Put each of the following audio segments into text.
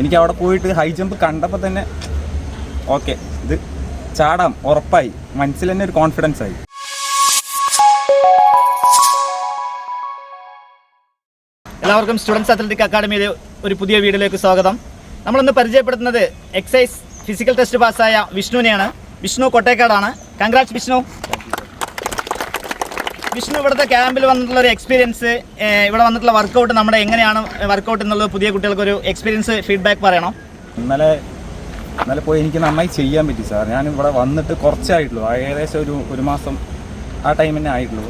എനിക്ക് അവിടെ പോയിട്ട് ഹൈ ജമ്പ് കണ്ടപ്പോൾ തന്നെ ഓക്കെ ഇത് ചാടാം ഉറപ്പായി. മനസ്സിൽ തന്നെ ഒരു കോൺഫിഡൻസ് ആയി. എല്ലാവർക്കും സ്റ്റുഡൻസ് അത്ലറ്റിക് അക്കാഡമിയിലെ ഒരു പുതിയ വീഡിയോയിലേക്ക് സ്വാഗതം. നമ്മളിന്ന് പരിചയപ്പെടുത്തുന്നത് എക്സൈസ് ഫിസിക്കൽ ടെസ്റ്റ് പാസ്സായ വിഷ്ണുവിനെയാണ്. വിഷ്ണു കൊട്ടേക്കാടാണ്. കൺഗ്രാറ്റ്സ് വിഷ്ണു. വിഷ്ണു ഇവിടുത്തെ ക്യാമ്പിൽ വന്നിട്ടുള്ള ഒരു എക്സ്പീരിയൻസ് ഇവിടെ വന്നിട്ടുള്ള വർക്കൗട്ട് നമ്മുടെ എങ്ങനെയാണ് വർക്കൗട്ട് എന്നുള്ളത് പുതിയ കുട്ടികൾക്ക് ഒരു എക്സ്പീരിയൻസ് ഫീഡ്ബാക്ക് പറയണം. ഇന്നലെ ഇന്നലെ പോയി എനിക്ക് നന്നായി ചെയ്യാൻ പറ്റി സാർ. ഞാൻ ഇവിടെ വന്നിട്ട് കുറച്ചായിട്ടുള്ളൂ ഏകദേശം ഒരു ഒരു മാസം ആ ടൈം തന്നെ ആയിട്ടുള്ളൂ.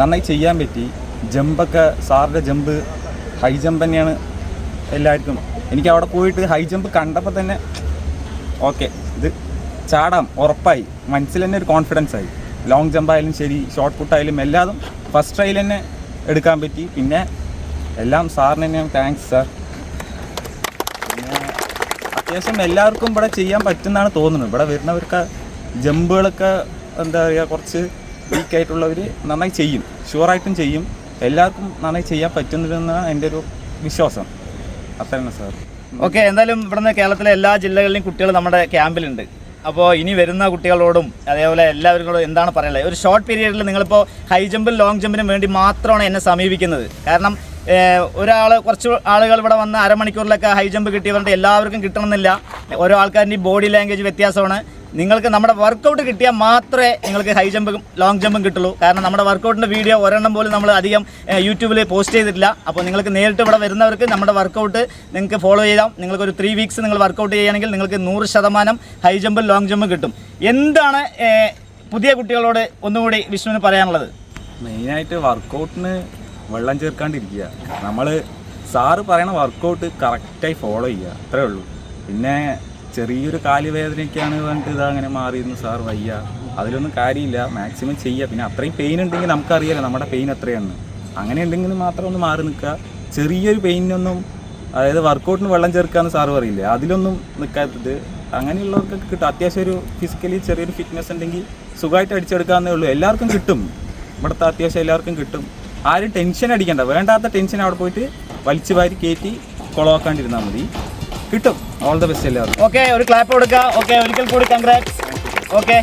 നന്നായി ചെയ്യാൻ പറ്റി. ജമ്പൊക്കെ സാറിന്റെ ജമ്പ് ഹൈ ജമ്പ് തന്നെയാണ് എല്ലാവർക്കും. എനിക്ക് അവിടെ പോയിട്ട് ഹൈ ജമ്പ് കണ്ടപ്പോൾ തന്നെ ഓക്കെ ഇത് ചാടാം ഉറപ്പായി. മനസ്സിൽ തന്നെ ഒരു കോൺഫിഡൻസ് ആയി. ലോങ് ജമ്പായാലും ശരി ഷോർട്ട് പുട്ടായാലും എല്ലാതും ഫസ്റ്റ് ട്രയിൽ തന്നെ എടുക്കാൻ പറ്റി. പിന്നെ എല്ലാം സാറിന് തന്നെയാണ്. താങ്ക്സ് സാർ പിന്നെ അത്യാവശ്യം എല്ലാവർക്കും ഇവിടെ ചെയ്യാൻ പറ്റുന്നതാണ് തോന്നുന്നത്. ഇവിടെ വരുന്നവർക്ക് ജമ്പുകളൊക്കെ എന്താ പറയുക കുറച്ച് വീക്ക് ആയിട്ടുള്ളവർ നന്നായി ചെയ്യും. ഷുവറായിട്ടും ചെയ്യും. എല്ലാവർക്കും നന്നായി ചെയ്യാൻ പറ്റുന്നില്ലെന്നാണ് എന്റെ ഒരു വിശ്വാസം. അത്ര തന്നെ സാർ ഓക്കെ എന്തായാലും ഇവിടുന്ന് കേരളത്തിലെ എല്ലാ ജില്ലകളിലെയും കുട്ടികൾ നമ്മുടെ ക്യാമ്പിലുണ്ട്. അപ്പോൾ ഇനി വരുന്ന കുട്ടികളോടും അതേപോലെ എല്ലാവരോടും എന്താണ് പറയാനുള്ളത്? ഒരു ഷോർട്ട് പീരീഡിൽ നിങ്ങളിപ്പോൾ ഹൈ ജമ്പും ലോങ് ജമ്പിനും വേണ്ടി മാത്രമാണ് എന്നെ സമീപിക്കുന്നത്. കാരണം ഒരാൾ കുറച്ച് ആളുകൾ ഇവിടെ വന്ന് അരമണിക്കൂറിലൊക്കെ ഹൈ ജമ്പ് കിട്ടിയവരുടെ എല്ലാവർക്കും കിട്ടണമെന്നില്ല. ഓരോ ആൾക്കാരുടെ ബോഡി ലാംഗ്വേജ് വ്യത്യാസമാണ്. നിങ്ങൾക്ക് നമ്മുടെ വർക്കൗട്ട് കിട്ടിയാൽ മാത്രമേ നിങ്ങൾക്ക് ഹൈ ജമ്പും ലോങ് ജമ്പും കിട്ടുള്ളൂ. കാരണം നമ്മുടെ വർക്കൗട്ടിന്റെ വീഡിയോ ഒരെണ്ണം പോലും നമ്മൾ അധികം യൂട്യൂബിൽ പോസ്റ്റ് ചെയ്തിട്ടില്ല. അപ്പോൾ നിങ്ങൾക്ക് നേരിട്ട് ഇവിടെ വരുന്നവർക്ക് നമ്മുടെ വർക്കൗട്ട് നിങ്ങൾക്ക് ഫോളോ ചെയ്യാം. നിങ്ങൾക്ക് ഒരു ത്രീ വീക്സ് നിങ്ങൾ വർക്കൗട്ട് ചെയ്യുകയാണെങ്കിൽ നിങ്ങൾക്ക് നൂറ് ശതമാനം ഹൈ ജമ്പും ലോങ് ജമ്പും കിട്ടും. എന്താണ് പുതിയ കുട്ടികളോട് ഒന്നുകൂടി വിഷ്ണുവിന് പറയാനുള്ളത്? മെയിനായിട്ട് വർക്കൗട്ടിന് വെള്ളം ചേർക്കാണ്ടിരിക്കുക. നമ്മൾ സാറ് പറയണ വർക്കൗട്ട് കറക്റ്റായി ഫോളോ ചെയ്യുക. അത്രേ ഉള്ളൂ. പിന്നെ ചെറിയൊരു കാലുവേദനയൊക്കെയാണ് പറഞ്ഞിട്ട് ഇതങ്ങനെ മാറിയിരുന്നു സാർ വയ്യ. അതിലൊന്നും കാര്യമില്ല. മാക്സിമം ചെയ്യുക പിന്നെ അത്രയും പെയിൻ ഉണ്ടെങ്കിൽ നമുക്കറിയാലോ നമ്മുടെ പെയിൻ എത്രയാണ് അങ്ങനെ ഉണ്ടെങ്കിൽ മാത്രം ഒന്ന് മാറി നിൽക്കുക. ചെറിയൊരു പെയിനൊന്നും അതായത് വർക്കൗട്ടിന് വെള്ളം ചേർക്കാന്ന് സാറ് പറയില്ലേ അതിലൊന്നും നിൽക്കാത്തത് അങ്ങനെയുള്ളവർക്കൊക്കെ കിട്ടും. അത്യാവശ്യം ഒരു ഫിസിക്കലി ചെറിയൊരു ഫിറ്റ്നസ് ഉണ്ടെങ്കിൽ സുഖമായിട്ട് അടിച്ചെടുക്കാവുന്നേ ഉള്ളൂ. എല്ലാവർക്കും കിട്ടും. ഇവിടുത്തെ അത്യാവശ്യം എല്ലാവർക്കും കിട്ടും. ആരും ടെൻഷൻ അടിക്കണ്ട. വേണ്ടാത്ത ടെൻഷൻ അവിടെ പോയിട്ട് വലിച്ചു വാരി കയറ്റി കുളവാക്കാണ്ടിരുന്നാൽ മതി. കിട്ടും. ഓൾ ദ ബെസ്റ്റ് എല്ലാവർക്കും. ഓക്കെ ഒരു ക്ലാപ്പ് കൊടുക്കുക ഓക്കെ ഒരിക്കൽ കൂടി കൺഗ്രാറ്റ്സ് ഓക്കെ